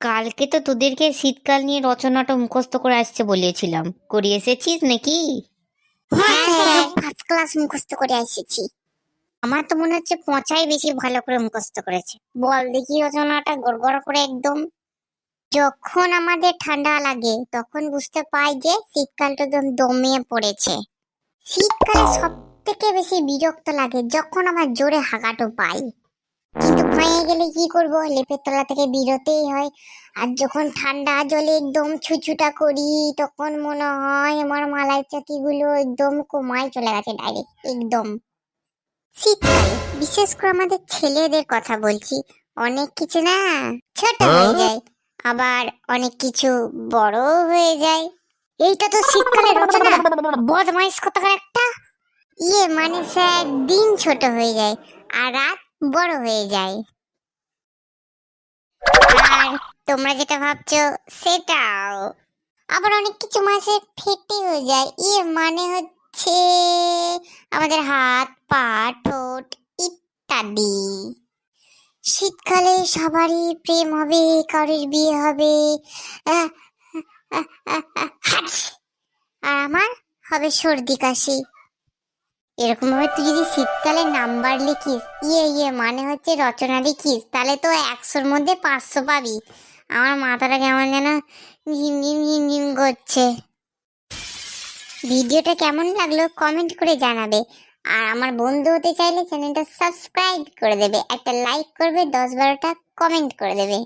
কালকে তো তোদেরকে শীতকাল নিয়ে রচনাটা মুখস্থ করে আসছে বলিয়েছিলাম করে এসেছিস নাকি? হ্যাঁ স্যার ফার্স্ট ক্লাস মুখস্থ করে এসেছি। আমার তো মনে হচ্ছে পচাই বেশি ভালো করে মুখস্থ করেছে। বল দেখি রচনাটা গড়গড় করে একদম। যখন আমাদের ঠান্ডা লাগে তখন বুঝতে পাই যে শীতকালটা একদম দমে পড়েছে। শীতকালে সব থেকে বেশি বিরক্ত লাগে যখন আমার জোরে হাগাটো পাই। কিন্তু হয়ে গেলে কি করব? লেপের তলা থেকে বিরতেই হয়। আর যখন ঠান্ডা জলে একদম ছুছুটা করি তখন মনে হয় আমার মালাই চাকিগুলো একদম কমায় চলে গেছে ডাইরেক্ট একদম। শীতকালে বিশেষ করে আমাদের ছেলেদের কথা বলছি। অনেক কিছু না ছোট হয়ে? যায় আবার অনেক কিছু বড় হয়ে যায়। এইটা তো শীতকালে রচনা। বদমাইশ কোথাকার একটা? ইয়ে মানে স্যার দিন ছোট হয়ে যায়। আর রাত বড় হয়ে যায়। আর তোমরা যেটা ভাবছ সেটাও। আবার অনেক কিছু মাসে ফেটেও যায়। ইয়ে মানে হচ্ছে আমাদের হাত, পা, ঠোঁট ইত্যাদি। শীতকালে সবারই প্রেম হবে, কারোর বিয়ে হবে। হাঁচ। আর আমার হবে সর্দি কাশি। এরকম ভাবে তুই যদি শীতকালে নাম্বার লিখিস ইয়ে ইয়ে মানে হচ্ছে রচনা লিখিস তাহলে তো একশোর মধ্যে পাঁচশো পাবি। আমার মাথাটা কেমন যেন ঝিমঝিম ঝিমঝিম করছে। ভিডিওটা কেমন লাগল কমেন্ট করে জানাবে। আর আমার বন্ধু হতে চাইলে চ্যানেলটা সাবস্ক্রাইব করে দেবে। একটা লাইক করবে, দশ বারোটা কমেন্ট করে দেবে।